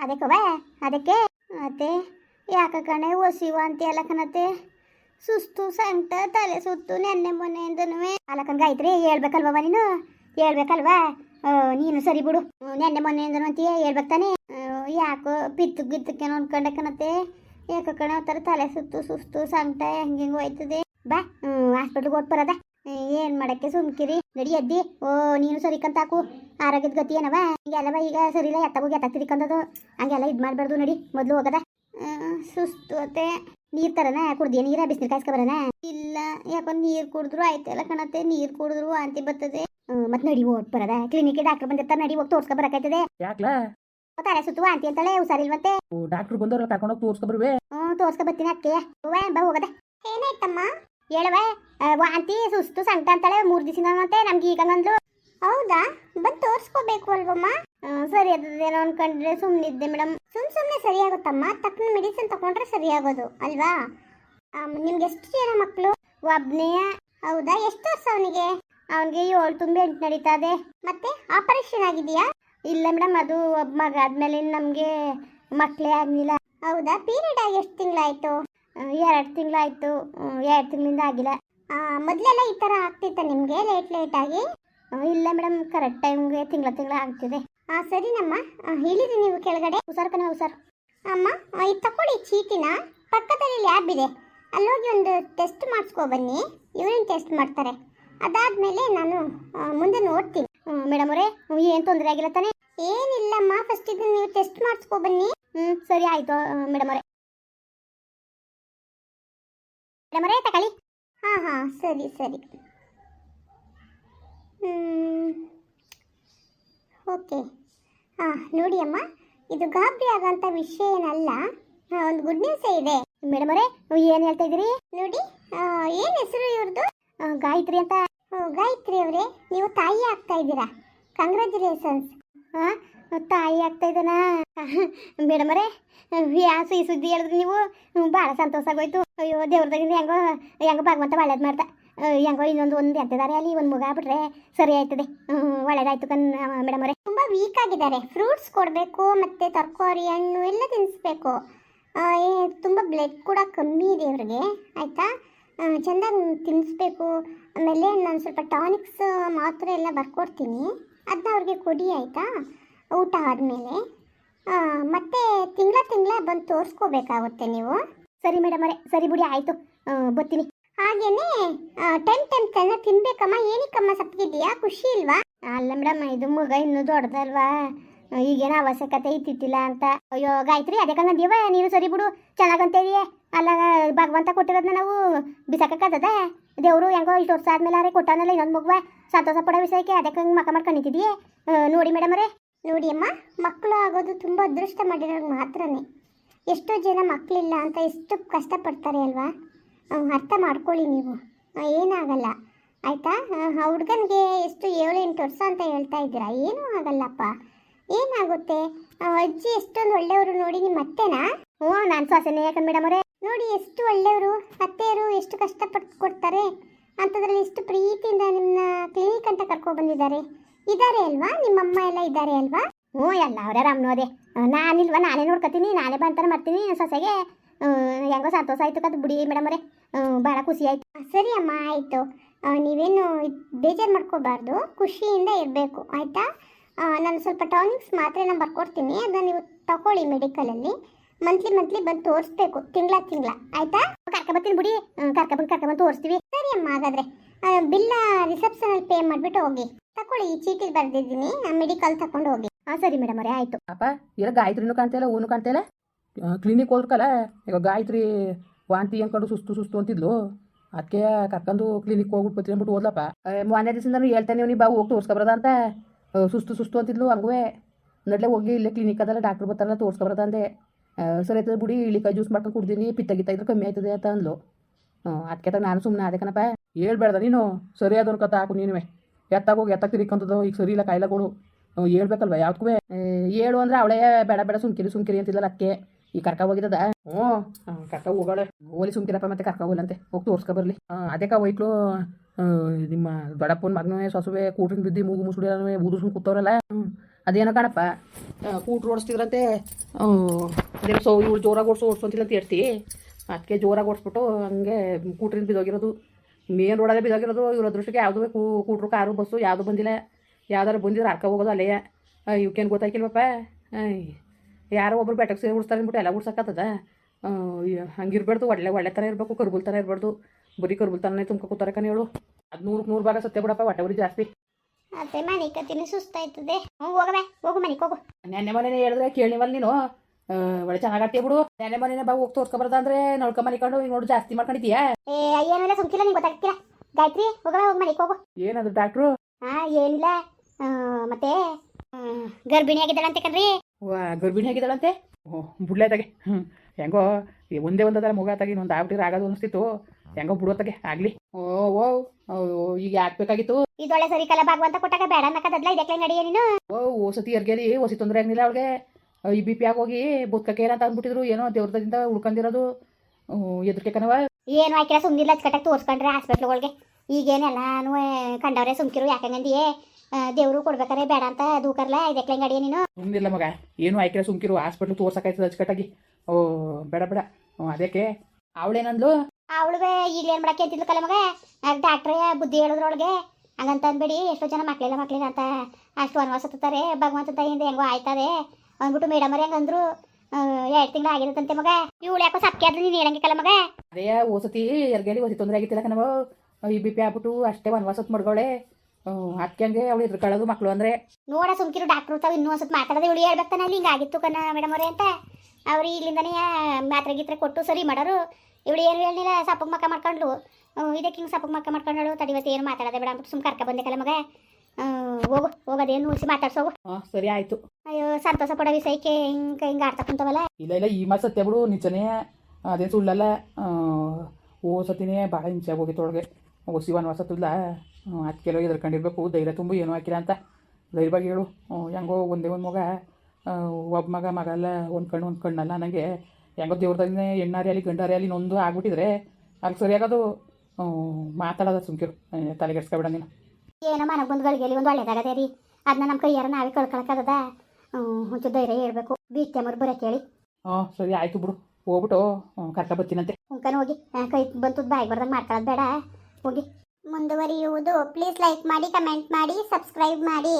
ಅದಕ್ಕವ ಅದಕ್ಕೆ ಅತ್ತೆ, ಯಾಕ ಕಣೆ ಒಸಿವ ಅಂತ ಎಲ್ಲ ಕಣತೆ ಸುಸ್ತು, ಸಂಕಟ, ತಲೆ ಸುತ್ತು, ನೆನ್ನೆ ಮೊನ್ನೆಯಿಂದನೂ ಅಲಕನ್ ಗಾಯತ್ರಿ, ಹೇಳ್ಬೇಕಲ್ವಾ ನೀನು? ಹೇಳ್ಬೇಕಲ್ವಾ? ನೀನು ಸರಿ ಬಿಡು. ನೆನ್ನೆ ಮೊನ್ನೆಯಿಂದನೂ ಅಂತ ಹೇಳ್ಬೇಕು ತಾನೆ? ಯಾಕೋ ಪಿತ್ತು ಗಿತ್ತಕ್ಕೆ ಅನ್ಕೊಂಡೆ ಕಣತೆ ಯಾಕ ಕಣ ಒಂಥರ ತಲೆ ಸುತ್ತು, ಸುಸ್ತು, ಸಂಕಟ, ಹೆಂಗೆ ಹೆಂಗೆ ಹೋಯ್ತದೆ? ಬಾ ಹಾಸ್ಪಿಟ್ಲ್ಗೆ ಹೋಗಿ ಬರದ? ಏನ್ ಮಾಡಕ್ಕೆ ಸುಮ್ಕಿರಿ? ನಡಿ ಅದ್ದಿ ಓ ನೀನು ಸರಿ ಕಂತಾಕು. ಆರೋಗ್ಯದ ಗತಿ ಏನವ? ಹಿಂಗೆಲ್ಲವ ಈಗ ಸರಿ ಎತ್ತಗೋಗಿ ಎತ್ತಕ್ತಿರಿ ತಿರ್ಕಂದದು ಹಂಗೆಲ್ಲ ಇದು ಮಾಡಬಾರ್ದು ನಡಿ ಮೊದಲು ಹೋಗದ. ಸುಸ್ತು ಅತ್ತೆ. ನೀರ್ ತರನ? ಕುಡ್ದಿಯ ನೀರ? ಬಿಸಿನೀರು ಕಾಯಿಸ್ಕೊಬರನ ಇಲ್ಲ ಯಾಕೋ ನೀರ್ ಕುಡಿದ್ರು ಆಯ್ತಲ್ಲ ಕಣತ್ತೆ ನೀರ್ ಕುಡಿದ್ರು ವಾಂತಿ ಬರ್ತದೆ. ಮತ್ ನಡಿ ಓಟ್ ಬರದ. ಕ್ಲಿನಿಕ್ ಡಾಕ್ಟರ್ ಬಂದಿರ್ತಾರೆ ನಡಿ ಹೋಗಿ ತೋರ್ಸ್ಕೊ ಬರಕೈತದೆ ಯಾಕ್ಲಾ? ತಲೆ ಸುತ್ತು ವಾಂತಿ ಅಂತಾಳೆ ಹುಷಾರಿಲ್ವಂತೆ? ಡಾಕ್ಟ್ರು ಕರ್ಕೊಂಡೋಗಿ ತೋರ್ಸ್ಕೊ ಬರುವೆ. ಹ್ಞೂ ತೋರ್ಸ್ಕೊ ಬರ್ತೀನಿ ಅಕ್ಕೆ. ಹೋಗದ. ಏನಾಯ್ತಮ್ಮ? ಹೇಳವ ವಾಂತಿ ಸುಸ್ತು ಸಂಕಟ ಅಂತಾಳೆ ಮೂರು ದಿವಸ ಮತ್ತೆ ನಮ್ಗೆ ಈಗ ಅಂದ್ಲು. ಹೌದಾ? ಬಂದು ತೋರಿಸ್ಕೋಬೇಕು ಅಲ್ವಮ್ಮ? ಸರಿ ಅದೇನೋ ಅನ್ಕೊಂಡ್ರೆ ಸುಮ್ಮನಿದ್ದೆ ಮೇಡಮ್. ಸುಮ್ ಸುಮ್ಮನೆ ಸರಿಯಾಗುತ್ತಮ್ಮ ತಕ್ಕನ ಮೆಡಿಸಿನ್ ತಗೊಂಡ್ರೆ ಸರಿ ಆಗೋದು ಅಲ್ವಾ? ನಿಮ್ಗೆ ಎಷ್ಟು ಜನ ಮಕ್ಕಳು ಒಬ್ನೇ. ಹೌದಾ? ಎಷ್ಟು ವರ್ಷ ಅವನಿಗೆ? ಅವನಿಗೆ ಏಳು ತುಂಬಿ ಎಂಟು ನಡೀತಾ ಇದೆ. ಮತ್ತೆ ಆಪರೇಷನ್ ಆಗಿದೆಯಾ? ಇಲ್ಲ ಮೇಡಮ್ ಅದು ಒಬ್ಬ ಮಗ ಆದ್ಮೇಲೆ ನಮಗೆ ಮಕ್ಕಳೇ ಆಗಲಿಲ್ಲ. ಹೌದಾ? ಪೀರಿಯಡ್ ಆಗಿ ಎಷ್ಟು ತಿಂಗಳಾಯ್ತು? ಎರಡು ತಿಂಗಳಾಯ್ತು. ಎರಡು ತಿಂಗಳಿಂದ ಆಗಿಲ್ಲ. ಮೊದಲೆಲ್ಲ ಈ ಥರ ಆಗ್ತಿತ್ತ ನಿಮಗೆ ಲೇಟ್ ಲೇಟ್ ಆಗಿ? ಇಲ್ಲ ಮೇಡಮ್ ಕರೆಕ್ಟ್ ಟೈಮ್ಗೆ ತಿಂಗಳ ತಿಂಗಳ ಆಗ್ತಿದೆ. ಹಾಂ ಸರಿನಮ್ಮ ಹೇಳಿರಿ ನೀವು ಕೆಳಗಡೆ. ಹುಷಾರ್ ಕಣ, ಹುಷಾರ್. ಅಮ್ಮ ಇದು ತಗೊಳ್ಳಿ ಚೀಟಿನ. ಪಕ್ಕದಲ್ಲಿ ಲ್ಯಾಬ್ ಇದೆ. ಅಲ್ಲೋಗಿ ಒಂದು ಟೆಸ್ಟ್ ಮಾಡಿಸ್ಕೊ ಬನ್ನಿ. ಯೂರಿನ್ ಟೆಸ್ಟ್ ಮಾಡ್ತಾರೆ? ಅದಾದಮೇಲೆ ನಾನು ಮುಂದೆ ನೋಡ್ತೀನಿ. ಮೇಡಮ್ ಅವರೇ, ಏನು ತೊಂದರೆ ಆಗಿಲ್ಲ ತಾನೆ? ಏನಿಲ್ಲಮ್ಮ ಫಸ್ಟ್ ಇದನ್ನು ನೀವು ಟೆಸ್ಟ್ ಮಾಡಿಸ್ಕೊ ಬನ್ನಿ. ಹ್ಞೂ ಸರಿ ಆಯಿತು ಮೇಡಮ್ ಅವರೇ. ಮೇಡಮ್ ಅವರೇ ತಗೊಳ್ಳಿ ಹಾಂ ಹಾಂ ಸರಿ ಸರಿ. ಓಕೆ. ಹಾಂ ನೋಡಿ ಅಮ್ಮ ಇದು ಗಾಬರಿ ಆಗೋಂಥ ವಿಷಯ ಏನಲ್ಲ ಒಂದು ಗುಡ್ ನ್ಯೂಸೇ ಇದೆ. ಮೇಡಮ್ ಅವರೇ ಏನು ಹೇಳ್ತಾ ಇದ್ದೀರಿ? ನೋಡಿ ಏನು ಹೆಸರು ಇವ್ರದ್ದು ಗಾಯತ್ರಿ ಅಂತ. ಓ, ಗಾಯತ್ರಿ ಅವರೇ ನೀವು ತಾಯಿ ಆಗ್ತಾ ಇದ್ದೀರಾ. ಕಂಗ್ರ್ಯಾಚುಲೇಷನ್ಸ್ ಹಾಂ ತಾಯಿ ಆಗ್ತಾ ಇದ್ದಾನ? ಮೇಡಮರೇ ವ್ಯಾಸ ಈ ಸುದ್ದಿ ಹೇಳಿದ್ರೆ ನೀವು ಭಾಳ ಸಂತೋಷ ಆಗೋಯ್ತು. ಅಯ್ಯೋ, ದೇವ್ರದಾಗಿಂದ ಹೆಂಗೋ ಹೆಂಗೋ ಭಗವಂತ ಒಳ್ಳೇದು ಮಾಡ್ತಾ. ಹೆಂಗೋ ಇನ್ನೊಂದು ಒಂದು ಎತ್ತಿದ್ದಾರೆ ಅಲ್ಲಿ, ಒಂದು ಮಗ ಬಿಟ್ರೆ ಸರಿ ಆಯ್ತದೆ. ಒಳ್ಳೇದಾಯ್ತು ಕನ್ ಮೇಡಮ್ ಅವರೇ. ತುಂಬ ವೀಕ್ ಆಗಿದ್ದಾರೆ. ಫ್ರೂಟ್ಸ್ ಕೊಡಬೇಕು, ಮತ್ತು ತರಕಾರಿ ಹಣ್ಣು ಎಲ್ಲ ತಿನ್ನಿಸ್ಬೇಕು ತುಂಬ ಬ್ಲಡ್ ಕೂಡ ಕಮ್ಮಿ ಇದೆ ಇವ್ರಿಗೆ, ಆಯಿತಾ? ಚೆಂದಾಗಿ ತಿನ್ನಿಸ್ಬೇಕು ಆಮೇಲೆ ನಾನು ಸ್ವಲ್ಪ ಟಾನಿಕ್ಸ್ ಮಾತ್ರೆ ಎಲ್ಲ ಬರ್ಕೊಡ್ತೀನಿ. ಅದನ್ನ ಅವ್ರಿಗೆ ಕೊಡಿ, ಆಯಿತಾ? ಊಟ ಆದಮೇಲೆ ಮತ್ತೆ ತಿಂಗಳ ತಿಂಗಳ ಬಂದು ತೋರಿಸ್ಕೋಬೇಕಾಗುತ್ತೆ ನೀವು. ಸರಿ ಮೇಡಮ್ ಅವರೇ, ಸರಿ ಬಿಡಿ, ಆಯಿತು. ಬರ್ತೀನಿ. ಹಾಗೇನೆ ಟೈಮ್ ಟೈಮ್ ತನ್ನ ತಿನ್ಬೇಕಮ್ಮ. ಏನಕ್ಕಮ್ಮ ಸತ್ತಿದ್ಯಾ ಖುಷಿ ಇಲ್ವಾ? ಅಲ್ಲ ಮೇಡಮ್ ಇದು ಮಗ ಇನ್ನೂ ದೊಡ್ಡದಲ್ವಾ? ಈಗೇನ ಅವಶ್ಯಕತೆ ಇತ್ತಿತ್ತಿಲ್ಲ ಅಂತ. ಅಯ್ಯೋ, ಗಾಯತ್ರಿ ಅದಕ್ಕಂಗಂದೀವ ನೀನು ಸರಿ ಬಿಡು. ಚೆನ್ನಾಗಂತ ಇದೆಯೇ. ಅಲ್ಲ, ಭಗವಂತ ಕೊಟ್ಟಿರೋದನ್ನ ನಾವು ಬಿಸಾಕಕ್ಕದ ದೇವರು ಹೆಂಗೋ ಇಷ್ಟು ವರ್ಷ ಆದ್ಮೇಲೆ ಅರೆ ಕೊಟ್ಟಾನಲ್ಲ ಇನ್ನೊಂದು ಮಗುವ. ಸಂತೋಷ ಪಡೋ ವಿಷಯಕ್ಕೆ ಅದಕ್ಕೆ ಮಕ ಮಾಡ್ಕೊಂಡಿದ್ದೀಯೇ? ನೋಡಿ ಮೇಡಮ್ ಅವರೇ. ನೋಡಿ ಅಮ್ಮ, ಮಕ್ಕಳು ಆಗೋದು ತುಂಬ ಅದೃಷ್ಟ ಮಾಡಿರೋರು ಮಾತ್ರನೇ. ಎಷ್ಟೋ ಜನ ಮಕ್ಕಳಿಲ್ಲ ಅಂತ ಎಷ್ಟು ಕಷ್ಟಪಡ್ತಾರೆ ಅಲ್ವಾ? ಅರ್ಥ ಮಾಡ್ಕೊಳ್ಳಿ ನೀವು. ಏನಾಗಲ್ಲ. ಆಯಿತಾ? ಹುಡುಗನಿಗೆ ಎಷ್ಟು ಏಳು ಎಂಟು ವರ್ಷ ಅಂತ ಹೇಳ್ತಾ ಇದ್ದೀರಾ? ಏನೂ ಆಗಲ್ಲಪ್ಪ. ಏನಾಗುತ್ತೆ? ಅಜ್ಜಿ ಎಷ್ಟೊಂದು ಒಳ್ಳೆಯವರು ನೋಡಿ ನಿಮ್ಮ ಅತ್ತೆನಾ? ಹ್ಞೂ, ನಾನು ಸ್ವಾಸನೆ ಯಾಕೆ ಮೇಡಮ್ ಅವರೇ? ನೋಡಿ, ಎಷ್ಟು ಒಳ್ಳೆಯವರು. ಅತ್ತೆಯರು ಎಷ್ಟು ಕಷ್ಟಪಟ್ಟು ಕೊಡ್ತಾರೆ? ಅಂಥದ್ರಲ್ಲಿ ಎಷ್ಟು ಪ್ರೀತಿಯಿಂದ ನಿಮ್ಮನ್ನ ಕ್ಲಿನಿಕ್ ಅಂತ ಕರ್ಕೊಂಡು ಬಂದಿದ್ದಾರೆ ಇದ್ದಾರೆ ಅಲ್ವಾ? ನಿಮ್ಮಮ್ಮ ಎಲ್ಲ ಇದ್ದಾರೆ ಅಲ್ವಾ? ಹ್ಞೂ ಎಲ್ಲ ಅವರೇ ರಾಮ್ನೋದೆ ನಾನಿಲ್ವಾ? ನಾನೇ ನೋಡ್ಕೊತೀನಿ ನಾನೇ ಬಂತಾನೆ ಮಾಡ್ತೀನಿ. ಸೊಸೆಗೆ ಹೆಂಗೋ ಸಂತೋಷ ಆಯ್ತು ಕದ್ದು ಬಿಡಿ ಮೇಡಮ್ ಅವರೇ. ಭಾಳ ಖುಷಿ ಆಯ್ತು. ಸರಿ ಅಮ್ಮ ಆಯಿತು. ನೀವೇನು ಬೇಜಾರ್ ಮಾಡ್ಕೋಬಾರ್ದು ಖುಷಿಯಿಂದ ಇರಬೇಕು ಆಯಿತಾ? ನಾನು ಸ್ವಲ್ಪ ಟಾನಿಕ್ಸ್ ನಾನು ಬರ್ಕೊಡ್ತೀನಿ ಅದನ್ನ ನೀವು ತಗೊಳ್ಳಿ ಮೆಡಿಕಲಲ್ಲಿ. ಮಂತ್ಲಿ ಮಂತ್ಲಿ ಬಂದು ತೋರಿಸ್ಬೇಕು ತಿಂಗಳ ತಿಂಗಳ ಆಯಿತಾ? ಕರ್ಕೊಬತ್ತೀನಿ ಬಿಡಿ. ಕರ್ಕೊಬಂದು ಕರ್ಕೊಬಂದು ತೋರಿಸ್ತೀವಿ. ಸರಿ ಅಮ್ಮ ಹಾಗಾದರೆ. ಬಿಲ್ಲ ರಿಸೆಪ್ಷನಲ್ಲಿ ಪೇ ಮಾಡಿಬಿಟ್ಟು ಹೋಗಿ. ತಕೊಳ್ಳಿ ಈ ಚೀಟಿ ಬರೆದಿದ್ದೀನಿ. ಮೆಡಿಕಲ್ ತಕೊಂಡು ಹೋಗಿ. ಹಾಂ ಸರಿ ಮೇಡಮ್ ಅವರೇ ಆಯ್ತು. ಅಪ್ಪ ಇಲ್ಲ ಗಾಯತ್ರಿನೂ ಕಾಣ್ತಿಲ್ಲ ಊನು ಕಾಣ್ತಿಲ್ಲ ಕ್ಲಿನಿಕ್ ಹೋಗ್ಬೇಕಲ್ಲ ಈಗ ಗಾಯತ್ರಿ ವಾಂತಿ ಅಂದ್ಕೊಂಡು ಸುಸ್ತು ಸುಸ್ತು ಅಂತಿದ್ಲು. ಅದಕ್ಕೆ ಕರ್ಕೊಂಡು ಕ್ಲಿನಿಕ್ ಹೋಗ್ಬಿಟ್ಟು ಬರ್ತೀನಿ ಅಂದ್ಬಿಟ್ಟು ಓದ್ಲಪ್ಪ ಮೊನ್ನೆ ದಿವಸದಿಂದನೂ ಹೇಳ್ತಾನೆ ನೀವು ಬಾ ಹೋಗಿ ತೋರಿಸ್ಕೊಬರದ ಅಂತ. ಸುಸ್ತು ಸುಸ್ತು ಅಂತಿದ್ಲು ಹಂಗೂ ನಡ್ಲೆ ಹೋಗಿ ಇಲ್ಲೇ ಕ್ಲಿನಿಕ್ ಅದಲ್ಲ ಡಾಕ್ಟ್ರ್ ಬರ್ತಾರಲ್ಲ ತೋರಿಸ್ಕೊಬರದ ಅಂದೆ. ಸರಿ ಆಯ್ತದೆ ಬಿಡಿ ಇಳಿಕಾಯಿ ಜ್ಯೂಸ್ ಮಾಡ್ಕೊಂಡು ಕುಡ್ದೀನಿ ಪಿತ್ತ ಗಿತ್ತ ಇದ್ರೆ ಕಮ್ಮಿ ಆಯ್ತದೆ ಅಂತ ಅಂದ್ಲು. ಅದಕ್ಕೆ ನಾನು ಸುಮ್ಮನೆ ಅದೇ ಕಣಪ್ಪ. ಹೇಳ್ಬೇಡ್ದ ನೀನು ಸರಿಯಾದ ಕಥ ಹಾಕು ನೀನುವೆ. ಎತ್ತಾಗ ಹೋಗಿ ಎತ್ತಾಗ ತಿರ್ಕೊಂತದ್ದು ಈಗ ಸರಿ ಇಲ್ಲ ಕಾಯಿಲೆಗಳು ಹೇಳ್ಬೇಕಲ್ವ ಯಾವ್ದಕ್ಕೂ ಹೇಳು ಅಂದ್ರೆ ಅವಳೇ ಬೇಡ ಬೇಡ ಸುಮ್ಕಿರಿ ಸುಮ್ಕಿರಿ ಅಂತಿದ್ದಲ್ಲ ಅಕ್ಕೆ ಈ ಕರ್ಕ ಹೋಗಿದ್ದದ? ಹ್ಞೂ ಕರ್ಕ ಹೋಗೋಳೆ. ಓಲಿ ಸುಮ್ಕಿರಪ್ಪ ಮತ್ತೆ ಕರ್ಕ ಹೋಗಲಂತೆ ಹೋಗಿ ತೋರ್ಸ್ಕೊ ಬರಲಿ. ಅದಕ್ಕೆ ವೈಕ್ಳು ನಿಮ್ಮ ದೊಡ್ಡಪ್ಪನ ಮಗನೇ ಸೊಸುವೆ ಕೂಟ್ರಿನ ಬಿದ್ದು ಮೂಗು ಮುಸುಡಿನೂ ಊದಿಸ್ಕೊಂಡು ಕೂತವ್ರಲ್ಲ. ಕುತ್ತರಲ್ಲ ಅದೇನೋ ಕಾಣಪ್ಪ ಕೂಟ್ರು ಓಡಿಸ್ತಿದ್ರಂತೆ. ಅದೇನೋ ಸೊ ಇವಳು ಜೋರಾಗಿ ಓಡಿಸು ಅಂತಿಲ್ಲ ಅಂತ ಹೇಳ್ತಿ. ಅದಕ್ಕೆ ಜೋರಾಗಿ ಓಡಿಸ್ಬಿಟ್ಟು ಹಂಗೆ ಕೂಟ್ರಿಂದ ಬಿದ್ದೋಗಿರೋದು ಮೇನ್ ರೋಡಲ್ಲೇ ಬಿದ್ದೋಗಿರೋದು ಇವ್ರ ಅದೃಷ್ಟಕ್ಕೆ ಯಾವುದೂ ಬೇಕು. ಕೂಟ್ರು ಕಾರು ಬಸ್ಸು ಯಾವುದು ಬಂದಿಲ್ಲ. ಯಾವ್ದಾರು ಬಂದಿದ್ರೆ ಅರ್ಕ ಹೋಗೋದು ಅಲ್ಲೇ. ಇವಕ್ಕೇನು ಗೊತ್ತಾಗಿಲ್ವಪ್ಪ ಅಯ್ಯ ಯಾರೋ ಒಬ್ರು ಬೆಟ್ಟಕ್ಕೆ ಸೇರಿ ಉಡ್ಸ್ತಾರೆ ಅಂದ್ಬಿಟ್ಟು ಎಲ್ಲ ಉಡ್ಸಕ್ಕತ್ತದ ಹಂಗಿರ್ಬಾರ್ದು. ಒಳ್ಳೆ ಒಳ್ಳೆ ಥರ ಇರಬೇಕು. ಕರ್ಬುಲ್ ಥರ ಇರಬಾರ್ದು. ಬರೀ ಕರ್ಬುಲ್ ಥರನೇ ತುಂಬ ಕೂತಾರೆ ಕಣ ಹೇಳು ಅದು ನೂರಕ್ಕೆ ನೂರು ಭಾಗ ಸತ್ಯ ಬಿಡಪ್ಪ. ಹೊಟ್ಟೆ ಜಾಸ್ತಿ. ಅದೇ ಮನೆ ಕತ್ತಿನ ಸುಸ್ತಾಯ್ತದೆ. ಹೋಗವೆ ಹೋಗು ಮನೆಗೆ ಹೋಗು. ನೆನ್ನೆ ಮನೇನೆ ಹೇಳಿದ್ರೆ ಕೇಳಿವಲ್ಲ ನೀನು. ಒಳ್ಳೆ ಚೆನ್ನಾಗಾಡ್ತೀಯ ಬಿಡು. ಮನೆ ಮನೆ ಬಾ ಹೋಗಿ ಬರ್ತಾ ಅಂದ್ರೆ ನಡ್ಕೊ ಮನಿಕೊಂಡು ಈಗ ನೋಡಿ ಜಾಸ್ತಿ ಮಾಡ್ಕೊಂಡಿದ್ಯಾ ಏ ಏನಿಲ್ಲ ಸುಮ್ಕಿಲ್ಲ ನಿಂಗೆ ಗೊತ್ತಾಗ್ತಿಲ್ಲ. ಗಾಯತ್ರಿ ಹೋಗವೆ ಹೋಗಿ ಮನೆಗೆ ಹೋಗು. ಏನಂದ್ರು ಡಾಕ್ಟ್ರು ಹಾ ಏನಿಲ್ಲ. ಮತ್ತೆ ಗರ್ಭಿಣಿ ಆಗಿದ್ದಾಳಂತೆ ಕಣ್ರಿ. ವಾ ಗರ್ಭಿಣಿ ಆಗಿದ್ದಾಳಂತೆ? ಓ ಬುಡ್ಲೇತಾಗೆ ಹ್ಞೂ ಹೆಂಗೋ ಒಂದೇ ಒಂದದಲ್ಲ ಮುಗಾತಾಗಿ ಇನ್ನೊಂದು ಆಗ್ಬಿಟ್ಟಿರ ಆಗೋದು ಅನಿಸ್ತಿತ್ತು. ಹೆಂಗೋ ಬಿಡೋತ್ತಾಗೆ ಆಗಲಿ. ಓ ಓ ಓ, ಈಗ ಯಾಕೆ ಬೇಕಾಗಿತ್ತು? ಇದೊಳ್ಳೆ ಸರಿ ಕಲ ಭಾಗವಂತ ಕೊಟ್ಟಾಗ ಬೇಡ ಅನ್ನಕದಲ್ಲ ಇದಕ್ಕೆ ನಡಿಯ ನೀನು? ಓ ಓಸತಿ ಅರ್ಗೇಲಿ ಓಸಿ ತೊಂದರೆ ಆಗಲಿಲ್ಲ ಅವಳಿಗೆ. ಈ ಬಿ ಪಿ ಹೋಗಿ ಬುತ್ಕಕ್ಕೆ ಏನಂತ ಅಂದ್ಬಿಟ್ಟಿದ್ರು ಏನೋ ದೇವ್ರದಿಂದ ಉಳ್ಕೊಂಡಿರೋದು ಎದುರ್ಕೆ ಕಣವ ಏನು ಆಯ್ಕೆ ಸುಮ್ಮನಿಲ್ಲ ಅಚ್ಚಕಟ್ಟಾಗಿ ತೋರಿಸ್ಕೊಂಡ್ರೆ ಹಾಸ್ಪಿಟ್ಲ್ಗಳಿಗೆ ಈಗೇನೆಲ್ಲಾನು ಕಂಡವ್ರೆ ಸುಮ್ಕಿರು ಯಾಕಂಗಂದಿಯೇ ದೇವ್ರು ಕೊಡ್ಬೇಕಾರೆ ಬೇಡ ಅಂತ ದೂಕರ್ಲ ಇದಕ್ಕೆ ನಡಿಯ ನೀನು? ಸುಮ್ಮನಿಲ್ಲ ಮಗ ಏನು ಆಯ್ಕೆ ಸುಮ್ಕಿರು ಹಾಸ್ಪಿಟ್ಲ್ ತೋರ್ಸಕ್ಕಾಯ್ತದ ಅಚ್ಚುಕಟ್ಟಾಗಿ? ಓ ಬೇಡ ಬೇಡ. ಅದಕ್ಕೆ ಅವಳೇನಂದ್ಲು? ಅವಳಿಗೆ ಈಗ ಏನು ಮಾಡಕ್ಕೆ ಅಂತಿದ್ಲು ಕಲೆ ಮಗ? ಡಾಕ್ಟ್ರೇ ಬುದ್ಧಿ ಹೇಳಿದ್ರೊಳಗೆ. ಹಂಗಂತ ಅಂದ್ಬಿಡಿ ಎಷ್ಟೋ ಜನ ಮಕ್ಳಿಲ್ಲ ಮಕ್ಳಿಲ್ಲ ಅಂತ ಅಷ್ಟು ಅನ್ವಾಸ ತುತ್ತಾರೆ ಭಗವಂತ ತಾಯಿಯಿಂದ ಹೆಂಗೋ ಆಯ್ತದೆ. ಅಂದ್ಬಿಟ್ಟು ಮೇಡಮ್ ಅವ್ರು ಹೆಂಗಂದ್ರು ಎರಡು ತಿಂಗಳು ಆಗಿರುತ್ತಂತೆ ಮಗ. ಇವಳು ಯಾಕೋ ಸಪ್ಕೆ ಆದ್ರೆ ನೀನು ಹೇಳಂಗೆ ಕಲ ಮಗ. ಅದೇ ಓಸತಿ ಎರ್ಗೇಲಿ ಓಸಿ ತೊಂದರೆ ಆಗಿತ್ತಿಲ್ಲ ಕಣವ ಈ ಬಿ ಪಿ ಆಗ್ಬಿಟ್ಟು ಅಷ್ಟೇ ವನವಾಸತ್ ಅದಕ್ಕೆ ಹಂಗೆ ಅವಳು ಎದ್ರುಕೊಳ್ಳೋದು ಮಕ್ಕಳು ಅಂದ್ರೆ. ನೋಡ ಸುಮ್ಕಿರು ಡಾಕ್ಟ್ರು ತಾವ ಇನ್ನೂ ಒಂದ್ಸತ್ ಮಾತಾಡೋದು ಇವಳು ಹೇಳ್ಬೇಕು ತಾನೆ ಅಲ್ಲಿ. ಹಿಂಗಾಗಿತ್ತು ಕಣ ಮೇಡಮ್ ಅವರೇ ಅಂತ. ಅವ್ರು ಇಲ್ಲಿಂದನೇ ಮಾತ್ರೆ ಗೀತ್ರೆ ಕೊಟ್ಟು ಸರಿ ಮಾಡೋರು. ಇವಳು ಏನು ಹೇಳಿಲ್ಲ ಸಪ್ಪಗೆ ಮಕ್ಕ ಮಾಡ್ಕೊಂಡ್ಲು ಇದಕ್ಕೆ ಹಿಂಗೆ ಸಪ್ಪಗೆ ಮಕ್ಕ ಮಾಡ್ಕೊಂಡಳು. ತಡಿವತ್ತು ಏನು ಮಾತಾಡೋದೆ ಬೇಡ ಅಂದ್ಬಿಟ್ಟು ಸುಮ್ ಕರ್ಕ ಬಂದೆ ಕಲ ಮಗ. ಹೋಗು ಹೋಗೋದೇನು ಉಳಿಸಿ ಮಾತಾಡ್ಸೋಗು ಹಾಂ ಸರಿ ಆಯ್ತು. ಅಯ್ಯೋ ಸಂತೋಷ ಪಡೋ ವಿಷಯಕ್ಕೆ ಹಿಂಗ ಹಿಂಗೆ ಆಡ್ತಾ ಕುಂತವಲ್ಲ ಇಲ್ಲ ಇಲ್ಲ ಈ ಮಾತು ಸತ್ಯ ಬಿಡು ನಿಜನೇ. ಅದೇ ಸುಳ್ಳಲ್ಲ. ಓ ಸತಿನೇ ಭಾಳ ಹಿಂಸೆ ಆಗೋಗಿತ್ತು ಒಳಗೆ. ಹೊಸಿ ವನವಾಸತ್ತಿಲ್ಲ ಅದಕ್ಕೆಲ್ಲ ಎದ್ರಕೊಂಡಿರ್ಬೇಕು ಧೈರ್ಯ ತುಂಬ ಏನು ಹಾಕಿಲ್ಲ ಅಂತ. ಧೈರ್ಯವಾಗಿ ಹೇಳು. ಹೆಂಗೋ ಒಂದೇ ಒಂದು ಮಗ. ಒಬ್ಬ ಮಗ ಮಗ ಅಲ್ಲ ಒಂದು ಕಣ್ಣು ಒಂದು ಕಣ್ಣಲ್ಲ ನನಗೆ ಹೆಂಗೋ ದೇವ್ರದಾಗೆ ಗಂಡಾರಿ ಅಲ್ಲಿ ನೊಂದು ಆಗ್ಬಿಟ್ಟಿದ್ರೆ ಅಲ್ಲಿ ಸರಿಯಾಗದು. ಮಾತಾಡೋದ ಸುಮ್ಕಿರು. ತಲೆಗೆಡ್ಸ್ಕೊಬೇಡ ನೀನು. ಏನೋ ಮನೆಗೆ ಬಂದು ಗಳಿಗೆಯಲ್ಲಿ ಒಂದು ಒಳ್ಳೇದಾಗದೆ ರೀ. ಅದನ್ನ ನಮ್ಮ ಕೈಯಾರ ನಾವೇ ಕಳ್ಕೊಳಕ್ಕದ ಹುಂಚು ಧೈರ್ಯ ಹೇಳ್ಬೇಕು. ಬೀಚ್ತಮ್ಮರು ಬರ ಹೇಳಿ ಹಾಂ ಸರಿ ಆಯ್ತು ಬಿಡು. ಹೋಗ್ಬಿಟ್ಟು ಕರ್ಕ ಬರ್ತೀನಂತೆ ಉಂಕನ ಹೋಗಿ. ಕೈ ಬಂತು ಬಾಯಿಗೆ ಬರ್ದಂಗ ಮಾಡ್ಕೊಳ್ಳೋದು ಬೇಡ. ಹೋಗಿ. ಮುಂದುವರಿಯುವುದು ಪ್ಲೀಸ್ ಲೈಕ್ ಮಾಡಿ ಕಮೆಂಟ್ ಮಾಡಿ ಸಬ್ಸ್ಕ್ರೈಬ್ ಮಾಡಿ.